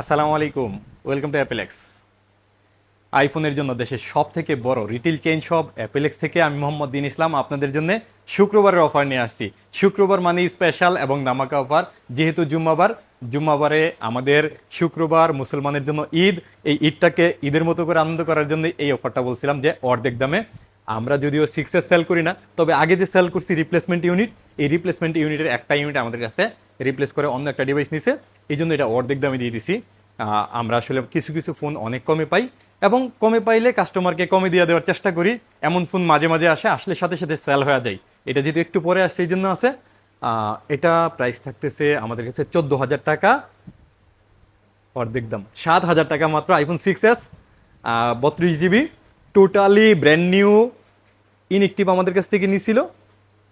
আসসালামু আলাইকুম, welcome to অ্যাপেলেক্স আইফোনের জন্য দেশের সব থেকে বড় রিটেল চেইন শপ অ্যাপেলেক্স থেকে আমি মোহাম্মদ দিন ইসলাম আপনাদের জন্য শুক্রবারের অফার নিয়ে আসছি। শুক্রবার মানে স্পেশাল এবং দামাকা অফার, যেহেতু জুম্মাবার। জুম্মাবারে আমাদের শুক্রবার মুসলমানের জন্য ঈদ, এই ঈদটাকে ঈদের মতো করে আনন্দ করার জন্য এই অফারটা বলছিলাম যে অর্ধেক দামে। আমরা যদিও সিক্সের সেল করি না, তবে আগে যে সেল করছি রিপ্লেসমেন্ট ইউনিট এই রিপ্লেসমেন্ট ইউনিটের একটা ইউনিট আমাদের কাছে রিপ্লেস করে অন্য একটা ডিভাইস নিছে। এই জন্য এটা অর্ধেক দামে দিয়ে দিছি। আমরা আসলে কিছু কিছু ফোন অনেক কমে পাই এবং কমে পাইলে কাস্টমারকে কমে দিয়ে দেওয়ার চেষ্টা করি। এমন ফোন মাঝে মাঝে আসে, আসলে সাথে সাথে সেল হয়ে যায়। এটা যেহেতু একটু পরে আসছে এই জন্য আছে এটা প্রাইস থাকতেছে আমাদের কাছে চোদ্দ হাজার টাকা। অর্ধেক দাম। সাত হাজার টাকা মাত্র আইফোন সিক্স এস বত্রিশ GB totally brand new inactive আমাদের কাছ থেকে নিছিল।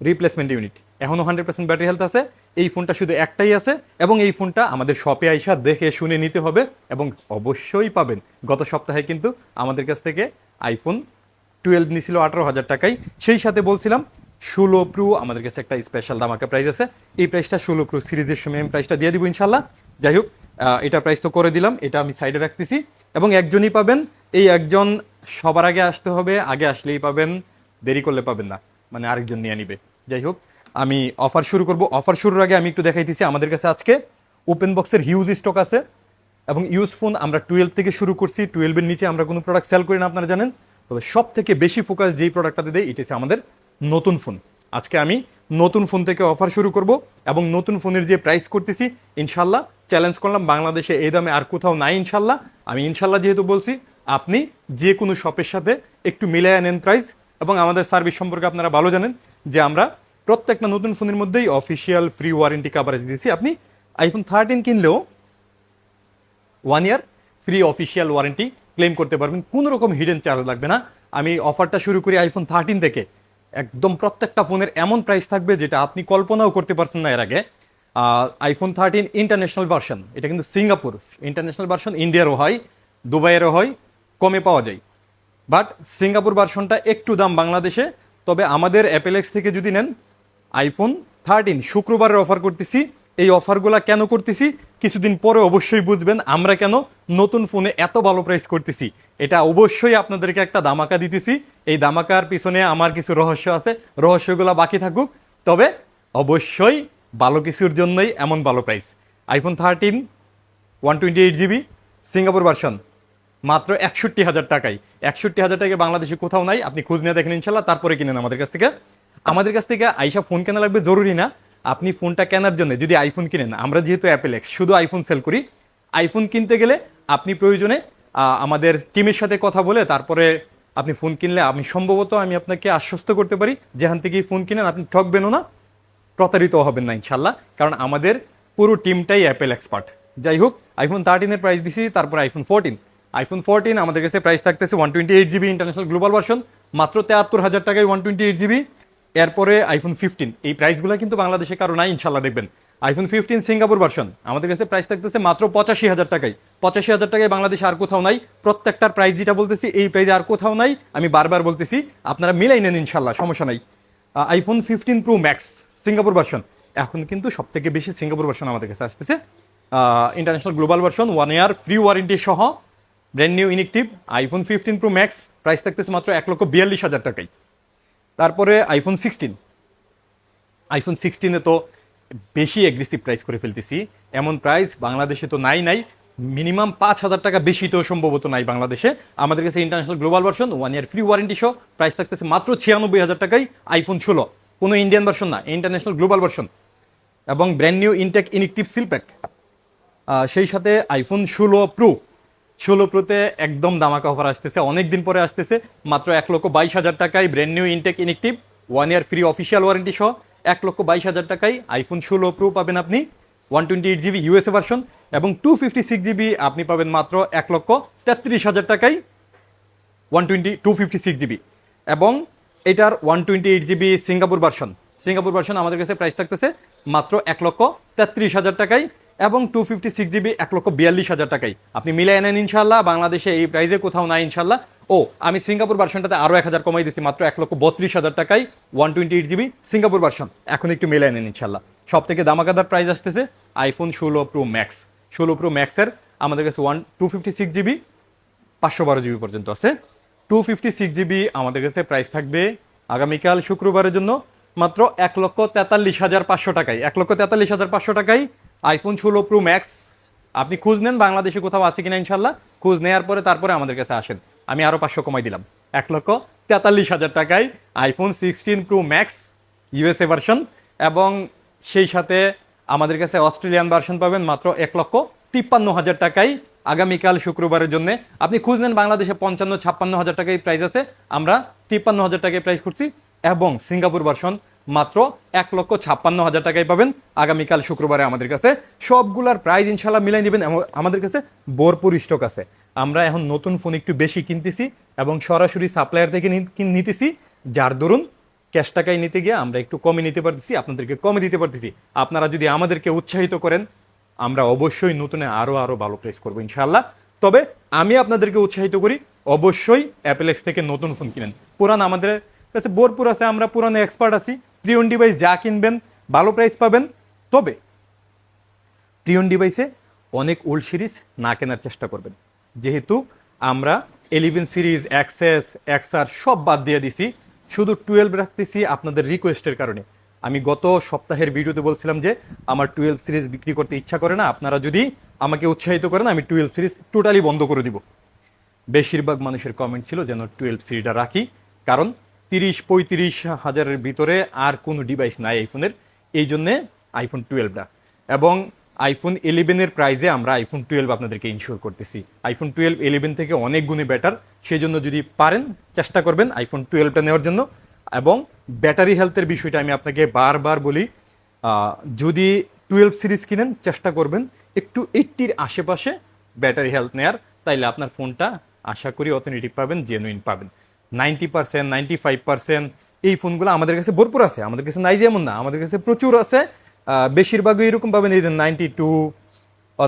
রিপ্লেসমেন্ট ইউনিট এখনও হান্ড্রেড পার্সেন্ট ব্যাটারি হেলথ আছে, এই ফোনটা শুধু একটাই আছে এবং এই ফোনটা আমাদের শপে আইসা দেখে শুনে নিতে হবে এবং অবশ্যই পাবেন। গত সপ্তাহে কিন্তু আমাদের কাছ থেকে আইফোন টুয়েলভ নিছিল আঠারো হাজার টাকায়। সেই সাথে বলছিলাম, ষোলো প্রো আমাদের কাছে একটা স্পেশাল দামাকা প্রাইস আছে। এই প্রাইসটা ষোলো প্রো সিরিজের সময় আমি প্রাইসটা দিয়ে দিব ইনশাল্লাহ যাই হোক এটা প্রাইস তো করে দিলাম, এটা আমি সাইডে রাখতেছি। এবং একজনই পাবেন, এই একজন সবার আগে আসতে হবে, আগে আসলেই পাবেন, দেরি করলে পাবেন না মানে আরেকজন নিয়ে নিবে। যাই হোক আমি অফার শুরু করব। অফার শুরুর আগে আমি একটু দেখাইতেছি আমাদের কাছে আজকে ওপেন বক্সের হিউজ স্টক আছে এবং ইউজ ফোন আমরা টুয়েলভ থেকে শুরু করছি। টুয়েলভের নিচে আমরা কোনো প্রোডাক্ট সেল করি না, আপনারা জানেন। তবে সব থেকে বেশি ফোকাস যেই প্রোডাক্টটাতে দেয় এটা হচ্ছে আমাদের নতুন ফোন আজকে আমি নতুন ফোন থেকে অফার শুরু করব এবং নতুন ফোনের যে প্রাইস করতেছি, ইনশাল্লাহ চ্যালেঞ্জ করলাম বাংলাদেশে এই দামে আর কোথাও নাই, ইনশাল্লাহ। আমি ইনশাল্লাহ যেহেতু বলছি, আপনি যে কোনো শপের সাথে একটু মিলায় নেন প্রাইস এবং আমাদের সার্ভিস সম্পর্কে আপনারা ভালো জানেন যে আমরা প্রত্যেকটা নতুন ফোনের মধ্যেই অফিসিয়াল ফ্রি ওয়ারেন্টি কাভারেজ দিয়েছি। আপনি আইফোন থার্টিন কিনলেও one year free official warranty claim করতে পারবেন। কোনো রকম হিডেন চার্জ লাগবে না। আমি অফারটা শুরু করি আইফোন থার্টিন থেকে। একদম প্রত্যেকটা ফোনের এমন প্রাইস থাকবে যেটা আপনি কল্পনাও করতে পারছেন না এর আগে। আইফোন থার্টিন ইন্টারন্যাশনাল ভার্সন এটা কিন্তু সিঙ্গাপুর। ইন্টারন্যাশনাল ভার্সন ইন্ডিয়ারও হয়, দুবাইয়েরও হয়, কমে পাওয়া যায়। বাট সিঙ্গাপুর ভার্সনটা একটু দাম বাংলাদেশে। তবে আমাদের অ্যাপেলেক্স থেকে যদি নেন আইফোন থার্টিন শুক্রবারের অফার করতেছি। এই অফারগুলো কেন করতেছি? কিছুদিন পরে অবশ্যই বুঝবেন আমরা কেন নতুন ফোনে এত ভালো প্রাইস করতেছি। এটা অবশ্যই আপনাদেরকে একটা দামাকা দিতেছি। এই দামাকার পিছনে আমার কিছু রহস্য আছে। রহস্যগুলো বাকি থাকুক। তবে অবশ্যই ভালো কিছুর জন্যই এমন ভালো price iPhone thirteen one twenty eight GB Singapore version মাত্র একষট্টি হাজার টাকায়। একষট্টি হাজার টাকায় বাংলাদেশে কোথাও নাই। আপনি খোঁজ নিয়ে দেখেন ইনশাল্লাহ, তারপরে কিনেন আমাদের কাছ থেকে। আমাদের কাছ থেকে আইসা ফোন কেনা লাগবে জরুরি না। আপনি ফোনটা কেনার জন্য যদি আইফোন কিনেন, আমরা যেহেতু অ্যাপেল এক্স শুধু আইফোন সেল করি। আইফোন কিনতে গেলে আপনি প্রয়োজনে আমাদের টিমের সাথে কথা বলে তারপরে আপনি ফোন কিনলে আমি সম্ভবত আমি আপনাকে আশ্বস্ত করতে পারি। যেখান থেকেই ফোন কিনেন, আপনি ঠকবেনও না প্রতারিত হবেন না ইনশাল্লাহ কারণ আমাদের পুরো টিমটাই অ্যাপেল এক্সপার্ট যাই হোক আইফোন থার্টিনের প্রাইস দিছি, তারপর আইফোন ফোরটিন আইফোন ফোরটিন আমাদের কাছে প্রাইস থাকতেছে one twenty eight GB international global version মাত্র তেহাত্তর হাজার টাকায় ওয়ান টোয়েন্টি এইট জিবি এরপরে আইফোন ফিফটিন এই প্রাইসগুলো কিন্তু বাংলাদেশে কারও নাই, ইনশাল্লাহ দেখবেন। আইফোন ফিফটিন সিঙ্গাপুর ভার্সন আমাদের কাছে প্রাইস থাকতেছে মাত্র পঁচাশি হাজার টাকায়। পঁচাশি হাজার টাকায় বাংলাদেশে আর কোথাও নাই। প্রত্যেকটার প্রাইস যেটা বলতেছি, এই প্রাইসে আর কোথাও নাই। আমি বারবার বলতেছি, আপনারা মিলাই নেন ইনশাল্লাহ, সমস্যা নাই। IPhone fifteen pro max Singapore version এখন কিন্তু সব থেকে বেশি সিঙ্গাপুর ভার্সন আমাদের কাছে আসতেছে। International global version one year free warranty সহ brand new inactive iPhone fifteen pro max price থাকতেছে মাত্র এক লক্ষ বিয়াল্লিশ হাজার টাকায়। তারপরে আইফোন সিক্সটিন আইফোন সিক্সটিনে তো বেশি এগ্রেসিভ প্রাইস করে ফেলতেছি। এমন প্রাইস বাংলাদেশে তো নাই নাই। মিনিমাম পাঁচ হাজার টাকা বেশি তো সম্ভবত নাই বাংলাদেশে। আমাদের কাছে international global version one year free warranty সহ প্রাইস থাকতেছে মাত্র ছিয়ানব্বই হাজার টাকাই আইফোন ষোলো। কোনো ইন্ডিয়ান ভার্সন না ইন্টারন্যাশনাল গ্লোবাল ভার্সন এবং brand new intact inactive seal pack সেই সাথে আইফোন ষোলো প্রো ষোলো প্রোতে একদম দামাকা অফার আসতেছে অনেক দিন পরে আসতেছে, মাত্র এক লক্ষ বাইশ হাজার টাকায় brand new intact inactive one year free official warranty সহ এক লক্ষ বাইশ হাজার টাকায় আইফোন ষোলো প্রো পাবেন আপনি one twenty eight GB USA version এবং টু ফিফটি সিক্স জিবি আপনি পাবেন মাত্র এক লক্ষ তেত্রিশ হাজার টাকায় one twenty two fifty six GB এবং এটার one twenty eight GB Singapore version Singapore version আমাদের কাছে প্রাইস থাকতেছে মাত্র এক লক্ষ তেত্রিশ হাজার টাকায় এবং টু ফিফটি সিক্স জিবি এক লক্ষ বিয়াল্লিশ হাজার টাকায় আপনি মিলাই নেন ইনশাল্লাহ বাংলাদেশে এই প্রাইজে কোথাও নাই ইনশাল্লাহ ও, আমি সিঙ্গাপুর ভার্সনটাতে আরও এক হাজার কমাই দিচ্ছি মাত্র এক লক্ষ বত্রিশ হাজার টাকায় one twenty eight GB Singapore version এখন একটু মিলাই নেন ইনশাল্লাহ সব থেকে দামাকাদার প্রাইস আসতেছে আইফোন ষোলো প্রো ম্যাক্স ষোলো প্রো ম্যাক্সের আমাদের কাছে one two fifty six GB পাঁচশো বারো জিবি পর্যন্ত আছে। টু ফিফটি সিক্স জিবি আমাদের কাছে প্রাইস থাকবে আগামীকাল শুক্রবারের জন্য, মাত্র এক লক্ষ তেতাল্লিশ হাজার পাঁচশো টাকায় এক লক্ষ তেতাল্লিশ হাজার পাঁচশো টাকায় আইফোন ষোলো প্রো ম্যাক্স আপনি খোঁজ নেন বাংলাদেশে কোথাও আছে কিনা ইনশাল্লাহ। খোঁজ নেওয়ার পরে তারপরে আমাদের কাছে আসেন। আমি আরও পাঁচশো কমাই দিলাম। এক লক্ষ তেতাল্লিশ হাজার টাকায় iPhone sixteen pro max USA version এবং সেই সাথে আমাদের কাছে অস্ট্রেলিয়ান ভার্সন পাবেন মাত্র এক লক্ষ তিপ্পান্ন হাজার টাকায়। আগামীকাল শুক্রবারের জন্য আপনি খুঁজ নেন বাংলাদেশে পঞ্চান্ন, ছাপ্পান্ন হাজার টাকায় প্রাইস আছে। আমরা তিপ্পান্ন হাজার টাকায় প্রাইস করছি এবং সিঙ্গাপুর ভার্সন মাত্র এক লক্ষ ছাপ্পান্ন হাজার টাকায় পাবেন। আগামীকাল শুক্রবারে আমাদের কাছে সবগুলার প্রাইস ইনশাল্লাহ মিলাই নেবেন এবং আমাদের কাছে ভরপুর স্টক আছে। আমরা এখন নতুন ফোন একটু বেশি কিনতেছি এবং সরাসরি সাপ্লায়ার থেকে নিতেছি। যার দরুন ক্যাশ টাকায় নিতে গিয়ে আমরা একটু কমে নিতে পারতেছি, আপনাদেরকে কমে দিতে পারতেছি। আপনারা যদি আমাদেরকে উৎসাহিত করেন, আমরা অবশ্যই নতুনে আরও আরও ভালো প্রেস করব ইনশাল্লাহ তবে আমি আপনাদেরকে উৎসাহিত করি, অবশ্যই অ্যাপেলেক্স থেকে নতুন ফোন কিনেন। পুরান আমাদের কাছে ভরপুর আছে, আমরা পুরানো এক্সপার্ট আছি। প্রিয়ন ডিভাইস যা কিনবেন, ভালো প্রাইস পাবেন। তবে প্রিয়ন ডিভাইসে অনেক ওল্ড সিরিজ না কেনার চেষ্টা করবেন। যেহেতু আমরা এলিভেন সিরিজ অ্যাক্সেস এক্সআর সব বাদ দিয়ে দিছি। শুধু টুয়েলভ রাখতেছি আপনাদের রিকোয়েস্টের কারণে। আমি গত সপ্তাহের ভিডিওতে বলছিলাম যে, আমার টুয়েলভ সিরিজ বিক্রি করতে ইচ্ছা করে না। আপনারা যদি আমাকে উৎসাহিত করেন, আমি টুয়েলভ সিরিজ টোটালি বন্ধ করে দিব। বেশিরভাগ মানুষের কমেন্ট ছিল যেন টুয়েলভ সিরিজটা রাখি। কারণ তিরিশ পঁয়ত্রিশ হাজারের ভিতরে আর কোনো ডিভাইস নাই আইফোনের এই জন্যে আইফোন টুয়েলভটা এবং আইফোন ইলেভেনের প্রাইজে আমরা আইফোন টুয়েলভ আপনাদেরকে ইনশিওর করতেছি। আইফোন টুয়েলভ ইলেভেন থেকে অনেক গুণে বেটার সেই জন্য যদি পারেন, চেষ্টা করবেন আইফোন টুয়েলভটা নেওয়ার জন্য। এবং ব্যাটারি হেলথের বিষয়টা আমি আপনাকে বারবার বলি যদি টুয়েলভ সিরিজ কিনেন, চেষ্টা করবেন একটু এইটটির আশেপাশে ব্যাটারি হেলথ নেয়ার। তাইলে আপনার ফোনটা আশা করি অথেন্টিক পাবেন জেনুইন পাবেন। Ninety percent, ninety five percent, এই ফোনগুলো আমাদের কাছে ভরপুর আছে। আমাদের কাছে নাই যেমন না, আমাদের কাছে প্রচুর আছে। বেশিরভাগই এরকম পাবেন এই নাইনটি টু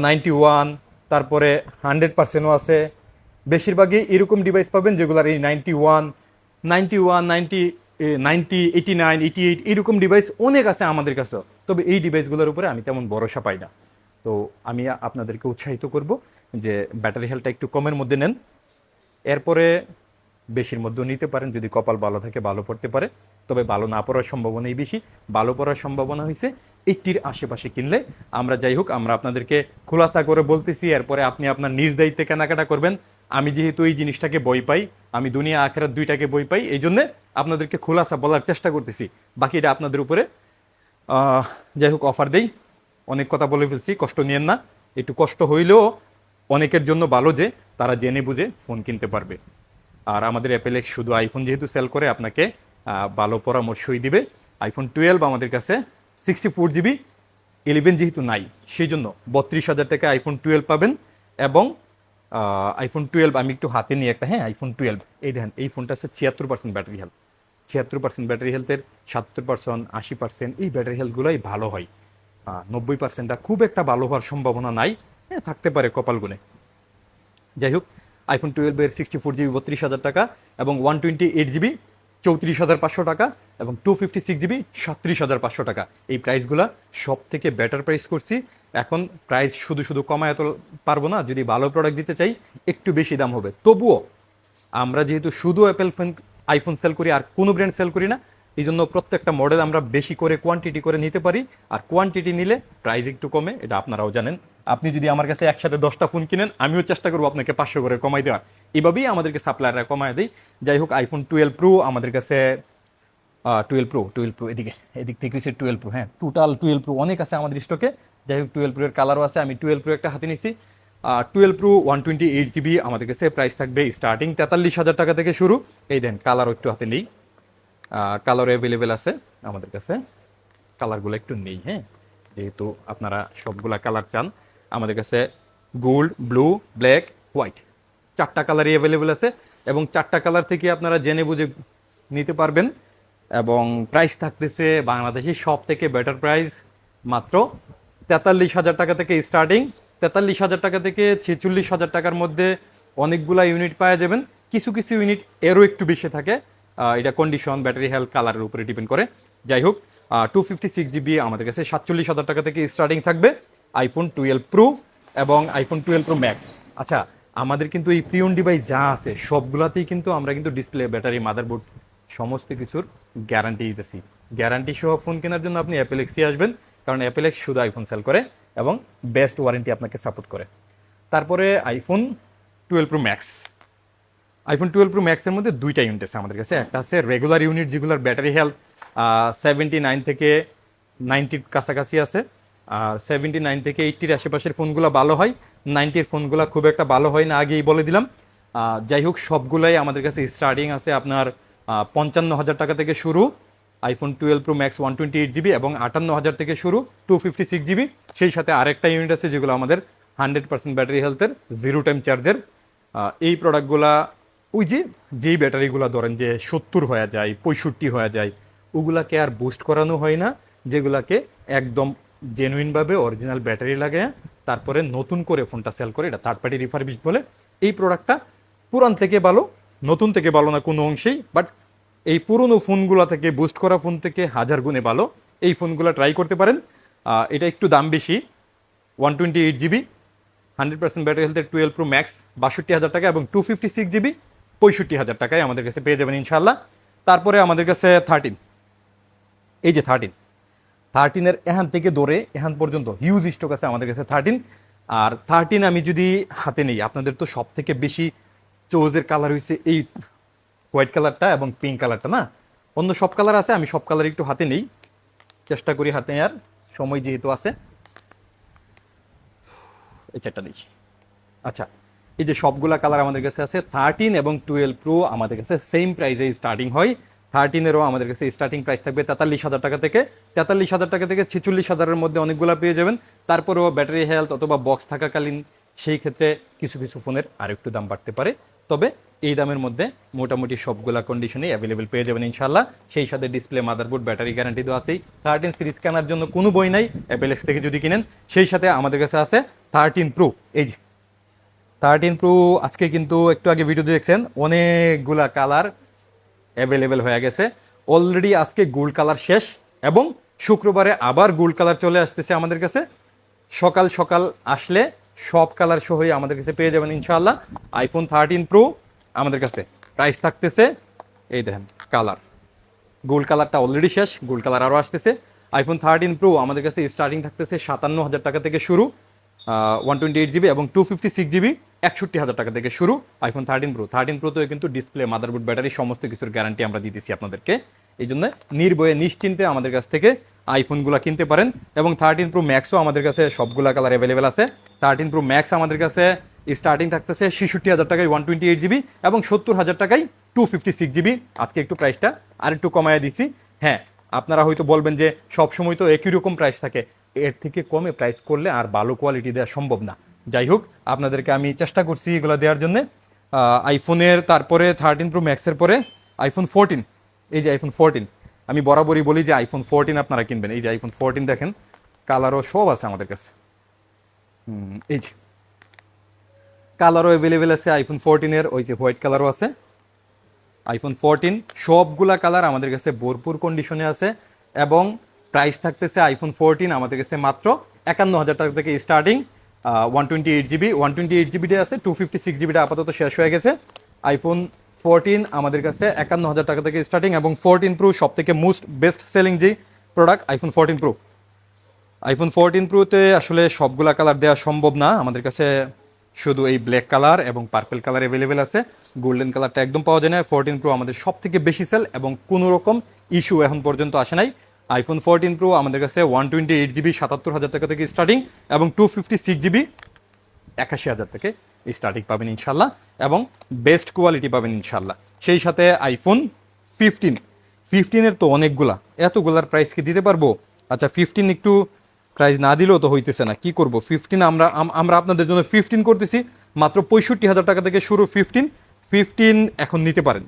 নাইনটি ওয়ান, তারপরে হান্ড্রেড পার্সেন্টও আছে। বেশিরভাগই এরকম ডিভাইস পাবেন যেগুলার এই ninety one ninety one, ninety ninety eighty nine, eighty eight, এরকম ডিভাইস অনেক আছে আমাদের কাছে তবে এই ডিভাইসগুলোর উপরে আমি তেমন ভরসা পাই না। তো আমি আপনাদেরকে উৎসাহিত করব যে ব্যাটারি হেলথটা একটু কমের মধ্যে নেন। এরপরে বেশির মধ্যেও নিতে পারেন, যদি কপাল ভালো থাকে ভালো পড়তে পারে। তবে ভালো না পড়ার সম্ভাবনাই বেশি। ভালো পড়ার সম্ভাবনা হয়েছে এইটির আশেপাশে কিনলে। আমরা যাই হোক, আমরা আপনাদেরকে খোলাসা করে বলতেছি, এরপরে আপনি আপনার নিজ দায়িত্বে কেনাকাটা করবেন। আমি যেহেতু এই জিনিসটাকে বই পাই, আমি দুনিয়া আখেরাত দুইটাকে বই পাই, এই জন্যে আপনাদেরকে খোলাসা বলার চেষ্টা করতেছি। বাকিটা আপনাদের উপরে। যাই হোক অফার দেই। অনেক কথা বলে ফেলছি, কষ্ট নিয়েন না। একটু কষ্ট হইলেও অনেকের জন্য ভালো যে, তারা জেনে বুঝে ফোন কিনতে পারবে। আর আমাদের অ্যাপেলেক্স শুধু আইফোন যেহেতু সেল করে, আপনাকে ভালো পরামর্শই দিবে। আইফোন টুয়েলভ আমাদের কাছে সিক্সটি ফোর জিবি ইলেভেন যেহেতু নাই সেই জন্য বত্রিশ হাজার টাকা আইফোন টুয়েলভ পাবেন এবং আইফোন টুয়েলভ আমি একটু হাতে নিয়ে একটা হ্যাঁ আইফোন টুয়েলভ এই দেখেন, এই ফোনটা আছে ছিয়াত্তর পার্সেন্ট ব্যাটারি হেলথ ছিয়াত্তর পার্সেন্ট ব্যাটারি হেলথের সাত্তর পার্সেন্ট আশি পার্সেন্ট এই ব্যাটারি হেলথগুলোই ভালো হয়। নব্বই পার্সেন্টটা খুব একটা ভালো হওয়ার সম্ভাবনা নাই। হ্যাঁ থাকতে পারে কপাল গুনে। যাই হোক আইফোন টুয়েলভের সিক্সটি ফোর জিবি বত্রিশ হাজার টাকা এবং ওয়ান টোয়েন্টি এইট জিবি চৌত্রিশ হাজার পাঁচশো টাকা এবং টু ফিফটি সিক্স জিবি সাত্রিশ হাজার পাঁচশো টাকা। এই প্রাইসগুলো সব থেকে বেটার প্রাইস করছি। এখন প্রাইস শুধু শুধু কমায় তো পারব না, যদি ভালো প্রোডাক্ট দিতে চাই, একটু বেশি দাম হবে। তবুও আমরা যেহেতু শুধু অ্যাপেল ফোন আইফোন সেল করি, আর কোনো ব্র্যান্ড সেল করি না এই জন্য প্রত্যেকটা মডেল আমরা বেশি করে কোয়ান্টিটি করে নিতে পারি। আর কোয়ান্টিটি নিলে প্রাইস একটু কমে, এটা আপনারাও জানেন। আপনি যদি আমার কাছে একসাথে দশটা ফোন কিনেন, আমিও চেষ্টা করব আপনাকে পাঁচশো করে কমাই দেওয়ার। এভাবেই আমাদেরকে সাপ্লায়াররা কমায় দেয়। যাই হোক আইফোন টুয়েলভ প্রো আমাদের কাছে টুয়েলভ প্রো টুয়েলভ প্রো এদিকে, এদিক থেকে হচ্ছে টুয়েলভ প্রো হ্যাঁ টোটাল টুয়েলভ প্রো অনেক আছে আমাদের স্টকে যাই হোক টুয়েলভ প্রো এর কালারও আছে, আমি টুয়েলভ প্রো একটা হাতে নিছি। Twelve pro one twenty eight GB আমাদের কাছে প্রাইস থাকবে স্টার্টিং তেতাল্লিশ হাজার টাকা থেকে শুরু। এই দেন কালারও একটু হাতে নেই। কালার অ্যাভেলেবেল আছে আমাদের কাছে। কালারগুলো একটু নেই হ্যাঁ? যেহেতু আপনারা সবগুলা কালার চান, আমাদের কাছে গোল্ড ব্লু ব্ল্যাক হোয়াইট চারটা কালারই অ্যাভেলেবেল আছে এবং চারটা কালার থেকে আপনারা জেনে বুঝে নিতে পারবেন এবং প্রাইস থাকতেছে বাংলাদেশের সব থেকে বেটার প্রাইস মাত্র তেতাল্লিশ হাজার টাকা থেকে স্টার্টিং তেতাল্লিশ হাজার টাকা থেকে ছেচল্লিশ হাজার টাকার মধ্যে অনেকগুলা ইউনিট পাওয়া যাবেন। কিছু কিছু ইউনিট এরও একটু বেশি থাকে। এটা কন্ডিশন ব্যাটারি হেলথ কালারের উপরে ডিপেন্ড করে। যাই হোক টু ফিফটি সিক্স জিবি আমাদের কাছে সাতচল্লিশ হাজার টাকা থেকে স্টার্টিং থাকবে আইফোন টুয়েলভ প্রো এবং আইফোন টুয়েলভ প্রো ম্যাক্স আচ্ছা আমাদের কিন্তু এই প্রিয়ন ডিভাইস যা আছে, সবগুলাতেই কিন্তু আমরা কিন্তু ডিসপ্লে ব্যাটারি মাদারবোর্ড সমস্ত কিছুর গ্যারান্টি দিতেছি। গ্যারান্টি সহ ফোন কেনার জন্য আপনি অ্যাপেল অ্যাপেলেক্সি আসবেন, কারণ অ্যাপেলেক্স শুধু আইফোন সেল করে এবং বেস্ট ওয়ারেন্টি আপনাকে সাপোর্ট করে। তারপরে iPhone twelve pro max iPhone twelve pro ম্যাক্সের মধ্যে দুইটা ইউনিট আছে আমাদের কাছে। একটা আছে রেগুলার ইউনিট যেগুলোর ব্যাটারি হেলথ সেভেন্টি নাইন থেকে নাইনটির কাছাকাছি আছে। আর সেভেন্টি নাইন থেকে এইটটির আশেপাশের ফোনগুলো ভালো হয়। নাইনটির ফোনগুলো খুব একটা ভালো হয় না, আগেই বলে দিলাম। যাই হোক, সবগুলাই আমাদের কাছে স্টার্টিং আছে আপনার পঞ্চান্ন হাজার টাকা থেকে শুরু। IPhone twelve pro max one twenty eight GB এবং আটান্ন হাজার থেকে শুরু টু ফিফটি সিক্স জিবি সেই সাথে আরেকটা ইউনিট আছে যেগুলো আমাদের হান্ড্রেড পার্সেন্ট ব্যাটারি হেলথের জিরো টাইম চার্জের এই প্রোডাক্টগুলা ওই যে যেই ব্যাটারিগুলো ধরেন যে সত্তর হয়ে যায়, পঁয়ষট্টি হয়ে যায়, ওগুলাকে আর বুস্ট করানো হয় না, যেগুলাকে একদম জেনুইনভাবে অরিজিনাল ব্যাটারি লাগে, তারপরে নতুন করে ফোনটা সেল করে, এটা থার্ড পার্টি রিফারবিশ বলে। এই প্রোডাক্টটা পুরান থেকে ভালো, নতুন থেকে ভালো না কোনো অংশেই বাট এই পুরনো ফোনগুলো থেকে বুস্ট করা ফোন থেকে হাজার গুণে ভালো। এই ফোনগুলো ট্রাই করতে পারেন। এটা একটু দাম বেশি one twenty eight GB hundred percent battery হেলথের টুয়েলভ প্রো ম্যাক্স বাষট্টি হাজার টাকা এবং টু ফিফটি সিক্স জিবি পঁয়ষট্টি হাজার টাকায় আমাদের কাছে পেয়ে যাবেন ইনশাল্লাহ তারপরে আমাদের কাছে থার্টিন এই যে থার্টিন থার্টিনের এখান থেকে দৌড়ে এখান পর্যন্ত হিউজ স্টক আছে আমাদের কাছে থার্টিন আর থার্টিন আমি যদি হাতে নেই, আপনাদের তো সব থেকে বেশি চোজের কালার হয়েছে এই হোয়াইট কালারটা এবং পিঙ্ক কালারটা না? অন্য সব কালার আছে, আমি সব কালার একটু হাতে নেই। চেষ্টা করি হাতে নেওয়ার সময় যেহেতু আছে। এই চারটা দেখি আচ্ছা এই যে সবগুলা কালার আমাদের কাছে আছে থার্টিন এবং টুয়েলভ প্রো আমাদের কাছে সেম প্রাইসে স্টার্টিং হয়। থার্টিনেরও আমাদের কাছে স্টার্টিং প্রাইস থাকবে তেতাল্লিশ হাজার টাকা থেকে। তেতাল্লিশ হাজার টাকা থেকে ছেচল্লিশ হাজারের মধ্যে অনেকগুলা পেয়ে যাবেন। তারপরেও ব্যাটারি হেলথ অথবা বক্স থাকাকালীন সেই ক্ষেত্রে কিছু কিছু ফোনের আর একটু দাম বাড়তে পারে। তবে এই দামের মধ্যে মোটামুটি সবগুলা কন্ডিশনেই অ্যাভেলেবেল পেয়ে যাবেন ইনশাল্লাহ সেই সাথে ডিসপ্লে মাদারবোর্ড ব্যাটারি গ্যারান্টি তো আছেই থার্টিন সিরিজ কেনার জন্য কোনো বই নাই অ্যাপেলেক্স থেকে যদি কিনেন। সেই সাথে আমাদের কাছে আছে থার্টিন প্রো এই থার্টিন প্রো আজকে কিন্তু একটু আগে ভিডিও দেখছেন, অনেকগুলা কালার অ্যাভেলেবেল হয়ে গেছে। অলরেডি আজকে গোল্ড কালার শেষ এবং শুক্রবারে আবার গোল্ড কালার চলে আসতেছে আমাদের কাছে। সকাল সকাল আসলে সব কালার সহই আমাদের কাছে পেয়ে যাবেন ইনশাআল্লাহ। আইফোন থার্টিন প্রো আমাদের কাছে প্রাইস থাকতেছে, এই দেখেন কালার গোল্ড কালারটা অলরেডি শেষ গোল্ড কালার আরও আসতেছে। আইফোন থার্টিন প্রো আমাদের কাছে স্টার্টিং থাকতেছে সাতান্ন হাজার টাকা থেকে শুরু। ওয়ান টোয়েন্টি এইট জিবি এবং টু ফিফটি সিক্স জিবি একষট্টি হাজার টাকা থেকে শুরু। আইফোন থার্টিন প্রো থার্টিন প্রোতেও কিন্তু ডিসপ্লে মাদারবোর্ড ব্যাটারি সমস্ত কিছুর গ্যারান্টি আমরা দিতেছি আপনাদেরকে। এই জন্য নির্ভয়ে, নিশ্চিন্তে আমাদের কাছ থেকে আইফোনগুলো কিনতে পারেন এবং থার্টিন প্রো ম্যাক্সও আমাদের কাছে সবগুলা কালার অ্যাভেলেবেল আছে। থার্টিন প্রো ম্যাক্স আমাদের কাছে স্টার্টিং থাকতেছে ছেষট্টি হাজার টাকায় ওয়ান টোয়েন্টি এইট জিবি এবং সত্তর হাজার টাকায় টু ফিফটি সিক্স জিবি আজকে একটু প্রাইসটা আর একটু কমায় দিছি। হ্যাঁ আপনারা হয়তো বলবেন যে সব সময় তো একই রকম প্রাইস থাকে। এর থেকে কমে প্রাইস করলে আর ভালো কোয়ালিটি দেওয়া সম্ভব না। যাই হোক, আপনাদেরকে আমি চেষ্টা করছি এগুলো দেওয়ার জন্য। আইফোনের তারপরে থার্টিন প্রো ম্যাক্সের পরে আইফোন ফোরটিন এই যে আইফোন ফোরটিন আমি বরাবরই বলি যে আইফোন ফোরটিন আপনারা কিনবেন। এই যে আইফোন ফোরটিন দেখেন কালারও সব আছে আমাদের কাছে। এই যে। কালারও অ্যাভেলেবেল আছে আইফোন ফোরটিনের ওই যে হোয়াইট কালারও আছে। আইফোন ফোরটিন সবগুলা কালার আমাদের কাছে ভরপুর কন্ডিশনে আছে এবং প্রাইস থাকতেছে আইফোন ফোরটিন আমাদের কাছে মাত্র একান্ন হাজার টাকা থেকে starting one twenty eight GB one twenty eight জিবিটা আছে টু ফিফটি সিক্স জিবিটা আপাতত শেষ হয়ে গেছে। আইফোন ফোরটিন আমাদের কাছে একান্ন হাজার টাকা থেকে স্টার্টিং এবং ফোরটিন প্রো সব থেকে মোস্ট বেস্ট সেলিং যে product iPhone fourteen pro iPhone fourteen প্রোতে আসলে সবগুলা কালার দেওয়া সম্ভব না। আমাদের কাছে শুধু এই ব্ল্যাক কালার এবং পার্পেল কালার অ্যাভেলেবেল আছে। গোল্ডেন কালারটা একদম পাওয়া যায় না। ফোরটিন প্রো আমাদের সব থেকে বেশি সেল এবং কোনো রকম ইস্যু এখন পর্যন্ত আসে নাই। আইফোন ফোরটিন প্রো আমাদের কাছে ওয়ান টোয়েন্টি এইট জিবি সাতাত্তর হাজার টাকা থেকে স্টার্টিং এবং টু ফিফটি সিক্স জিবি একাশি হাজার থেকে স্টার্টিং পাবেন ইনশাল্লাহ এবং বেস্ট কোয়ালিটি পাবেন ইনশাল্লাহ। সেই সাথে আইফোন ফিফটিন ফিফটিনের তো অনেকগুলা। এতগুলার প্রাইস কি দিতে পারব? আচ্ছা ফিফটিন একটু প্রাইস না দিলেও তো হইতেছে না। কি করব? ফিফটিন আমরা আমরা আপনাদের জন্য ফিফটিন করতেছি। মাত্র পঁয়ষট্টি হাজার টাকা থেকে শুরু ফিফটিন ফিফটিন এখন নিতে পারেন।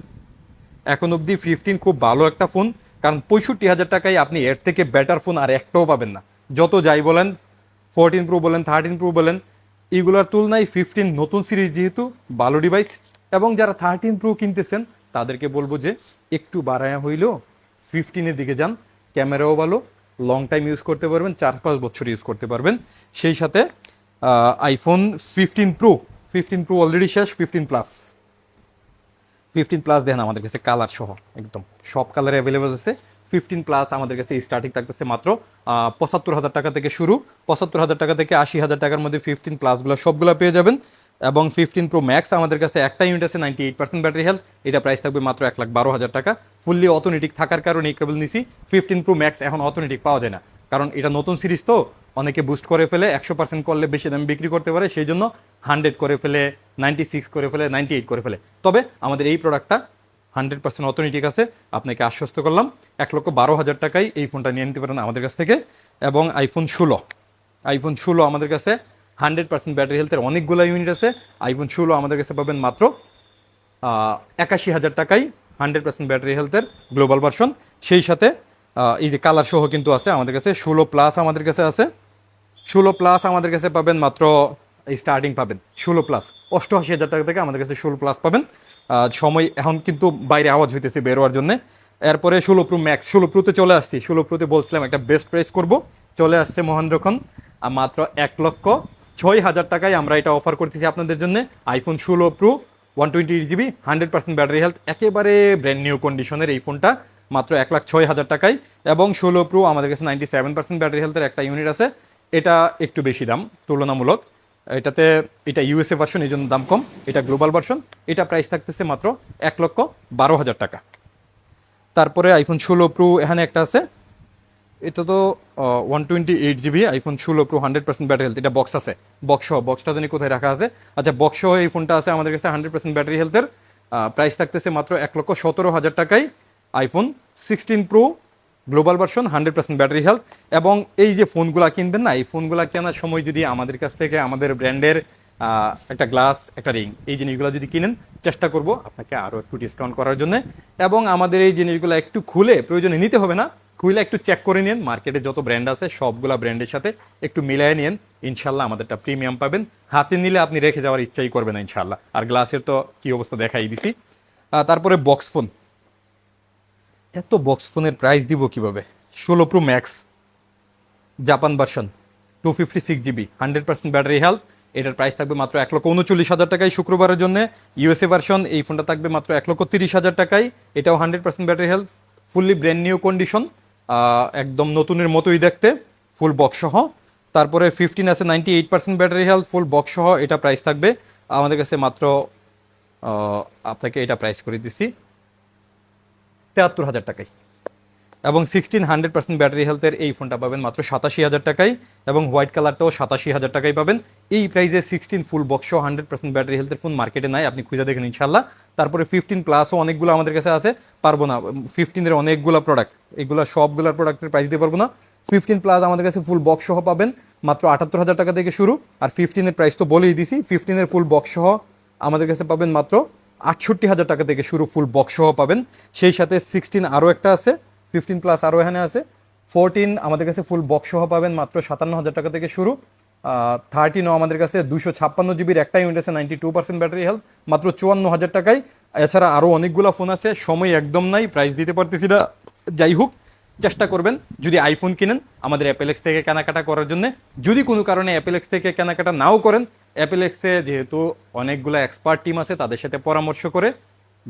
এখন অবধি ফিফটিন খুব ভালো একটা ফোন কারণ পঁয়ষট্টি হাজার টাকায় আপনি এর থেকে বেটার ফোন আর একটাও পাবেন না। যত যাই বলেন ফোরটিন প্রো বলেন থার্টিন প্রো বলেন, এগুলোর তুলনায় ফিফটিন নতুন সিরিজ যেহেতু, ভালো ডিভাইস এবং যারা থার্টিন প্রো কিনতেছেন, তাদেরকে বলব যে একটু বাড়ায়া হইলেও ফিফটিনের দিকে যান ক্যামেরাও ভালো লং টাইম ইউজ করতে পারবেন, চার পাঁচ বছর ইউজ করতে পারবেন। সেই সাথে iPhone fifteen pro fifteen pro already শেষ ফিফটিন প্লাস ফিফটিন প্লাস দেখেন আমাদের কাছে কালার সহ, একদম। সব কালার অ্যাভেলেবেল আছে। ফিফটিন প্লাস আমাদের কাছে স্টার্টিং থাকতেছে মাত্র পঁচাত্তর হাজার টাকা থেকে শুরু। পঁচাত্তর হাজার টাকা থেকে আশি হাজার টাকার মধ্যে ফিফটিন প্লাসগুলো সবগুলো পেয়ে যাবেন। এবং ফিফটিন প্রো ম্যাক্স আমাদের কাছে একটা ইউনিট আছে ninety eight percent battery health এটা প্রাইস থাকবে মাত্র এক লাখ বারো হাজার টাকা। ফুললি অথোনেটিক থাকার কারণে এই কেবল নিছি। ফিফটিন প্রো ম্যাক্স এখন অথোনেটিক পাওয়া যায় না। কারণ এটা নতুন সিরিজ তো, অনেকে বুস্ট করে ফেলে, একশো পার্সেন্ট করলে বেশি দামে বিক্রি করতে পারে সেই জন্য হান্ড্রেড করে ফেলে নাইনটি সিক্স করে ফেলে নাইনটি এইট করে ফেলে। তবে আমাদের এই প্রোডাক্টটা হান্ড্রেড পার্সেন্ট অথেন্টিক আছে, আপনাকে আশ্বস্ত করলাম, এক লক্ষ বারো হাজার টাকায় এই ফোনটা নিয়ে নিতে পারেন আমাদের কাছ থেকে, এবং আইফোন ষোলো। আইফোন ষোলো আমাদের কাছে হান্ড্রেড পার্সেন্ট ব্যাটারি হেলথের অনেকগুলো ইউনিট আছে আইফোন ষোলো আমাদের কাছে পাবেন মাত্র একাশি হাজার টাকায় হান্ড্রেড পার্সেন্ট ব্যাটারি হেলথের গ্লোবাল ভার্সন সেই সাথে এই যে কালার সহ কিন্তু আছে আমাদের কাছে, ষোলো প্লাস আমাদের কাছে আছে। ষোলো প্লাস আমাদের কাছে পাবেন মাত্র স্টার্টিং পাবেন, ষোলো প্লাস অষ্টআশি হাজার টাকা থেকে আমাদের কাছে ষোলো প্লাস পাবেন। সময় এখন কিন্তু বাইরে আওয়াজ হইতেছে বেরোয়ার জন্য। এরপরে ষোলো প্রো ম্যাক্স ষোলো প্রোতে চলে আসছি। ষোলো প্রোতে বলছিলাম একটা বেস্ট প্রাইস করব। চলে আসছে মহেন্দ্রক্ষণ মাত্র এক লক্ষ ছয় হাজার টাকায় আমরা এটা অফার করতেছি আপনাদের জন্য। আইফোন ষোলো pro one twenty GB hundred percent battery health একেবারে ব্র্যান্ড নিউ কন্ডিশনের এই ফোনটা মাত্র এক লাখ ছয় হাজার টাকায়, এবং ষোলো প্রো আমাদের কাছে নাইনটি সেভেন পার্সেন্ট ব্যাটারি হেলথের একটা ইউনিট আছে। এটা একটু বেশি দাম, তুলনামূলক। এটাতে, এটা ইউএসএ ভার্সন এই জন্য দাম কম, এটা গ্লোবাল ভার্সন এটা প্রাইস থাকতেছে মাত্র এক লক্ষ বারো হাজার টাকা। তারপরে আইফোন ষোলো প্রো এখানে একটা আছে। এটা তো one twenty eight GB iPhone ষোলো pro hundred percent battery health এটা বক্স আছে। বক্স বক্সটা জানি কোথায় রাখা আছে। আচ্ছা বক্স এই ফোনটা আছে আমাদের কাছে হান্ড্রেড পার্সেন্ট ব্যাটারি হেলথের প্রাইস থাকতেছে মাত্র এক লক্ষ সতেরো হাজার টাকায়। IPhone sixteen pro global version hundred percent battery health এবং এই যে ফোনগুলা কিনবেন না, এই ফোনগুলা কেনার সময় যদি আমাদের কাছ থেকে, আমাদের ব্র্যান্ডের একটা গ্লাস, একটা রিং, এই জিনিসগুলো যদি কিনেন, চেষ্টা করব আপনাকে আরও একটু ডিসকাউন্ট করার জন্য। এবং আমাদের এই জিনিসগুলো একটু খুলে, প্রয়োজনে নিতে হবে না, খুলে একটু চেক করে নিন মার্কেটে যত ব্র্যান্ড আছে, সবগুলা ব্র্যান্ডের সাথে একটু মিলিয়ে নিন, ইনশাল্লাহ আমাদেরটা প্রিমিয়াম পাবেন। হাতে নিলে আপনি রেখে যাওয়ার ইচ্ছাই করবেন ইনশাল্লাহ। আর গ্লাসের তো কি অবস্থা দেখাই দিছি। তারপরে বক্স ফোন এত বক্স ফোনের প্রাইস দিব কীভাবে? ষোলো pro max Japan version two fifty six GB hundred percent battery health এটার প্রাইস থাকবে মাত্র এক লক্ষ উনচল্লিশ হাজার টাকায় শুক্রবারের জন্য। ইউএসএ ভার্সন এই ফোনটা থাকবে মাত্র এক লক্ষ তিরিশ হাজার টাকায়। এটাও hundred percent battery health fully brand new condition একদম নতুনের মতোই দেখতে ফুল বক্স সহ। তারপরে ফিফটিন আছে ninety eight percent battery health full box সহ। এটা প্রাইস থাকবে। আমাদের কাছে মাত্র আপনাকে এটা প্রাইস করে দিছি। তেহাত্তর হাজার টাকায়। এবং সিক্সটিন হান্ড্রেড পার্সেন্ট ব্যাটারি হেলথের এই ফোনটা পাবেন মাত্র সাতাশি হাজার টাকায় এবং হোয়াইট কালারটাও সাতাশি হাজার টাকায় পাবেন। এই প্রাইসে sixteen full box hundred percent battery হেলথের ফোন মার্কেটে নাই, আপনি খুঁজে দেখেন ইনশাল্লাহ তারপরে ফিফটিন প্লাসও অনেকগুলো আমাদের কাছে আছে, পারব না। ফিফটিনের অনেকগুলো প্রোডাক্ট এগুলো সবগুলো প্রোডাক্টের প্রাইস দিতে পারব না। ফিফটিন প্লাস আমাদের কাছে ফুল বক্স সহ পাবেন, মাত্র আটাত্তর হাজার টাকা থেকে শুরু। আর ফিফটিনের প্রাইস তো বলেই দিছি ফিফটিনের ফুল বক্স সহ আমাদের কাছে পাবেন মাত্র আটষট্টি হাজার টাকা থেকে শুরু ফুল বক্স পাবেন। সেই সাথে সিক্সটিন আরও একটা আছে ফিফটিন প্লাস আরও এখানে আছে। ফোরটিন আমাদের কাছে ফুল বক্স পাবেন, মাত্র সাতান্ন হাজার টাকা থেকে শুরু। থার্টিনও আমাদের কাছে দুশো ছাপ্পান্ন জিবির একটা ইউনিট আছে ninety two percent battery health মাত্র চুয়ান্ন হাজার টাকায়। এছাড়া আরও অনেকগুলো ফোন আছে, সময় একদম নাই প্রাইস দিতে পারতেছি না। যাই হোক, চেষ্টা করবেন যদি আইফোন কিনেন, আমাদের অ্যাপেলেক্স থেকে কেনাকাটা করার জন্য। যদি কোনো কারণে অ্যাপেলেক্স থেকে কেনাকাটা নাও করেন অ্যাপেলেক্সে যেহেতু অনেকগুলো এক্সপার্ট টিম আছে, তাদের সাথে পরামর্শ করে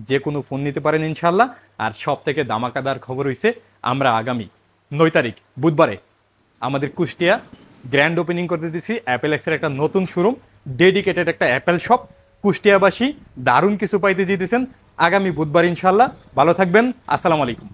যে কোনো ফোন নিতে পারেন ইনশাল্লাহ আর সব থেকে দামাকাদার খবর হইছে, আমরা আগামী নয় তারিখ, বুধবারে আমাদের কুষ্টিয়া গ্র্যান্ড ওপেনিং করতে দিছি অ্যাপেলেক্সের একটা নতুন শোরুম ডেডিকেটেড একটা অ্যাপেল শপ কুষ্টিয়াবাসী দারুণ কিছু পাইতে যেতেছেন। আগামী বুধবার ইনশাল্লাহ ভালো থাকবেন। আসসালামু আলাইকুম।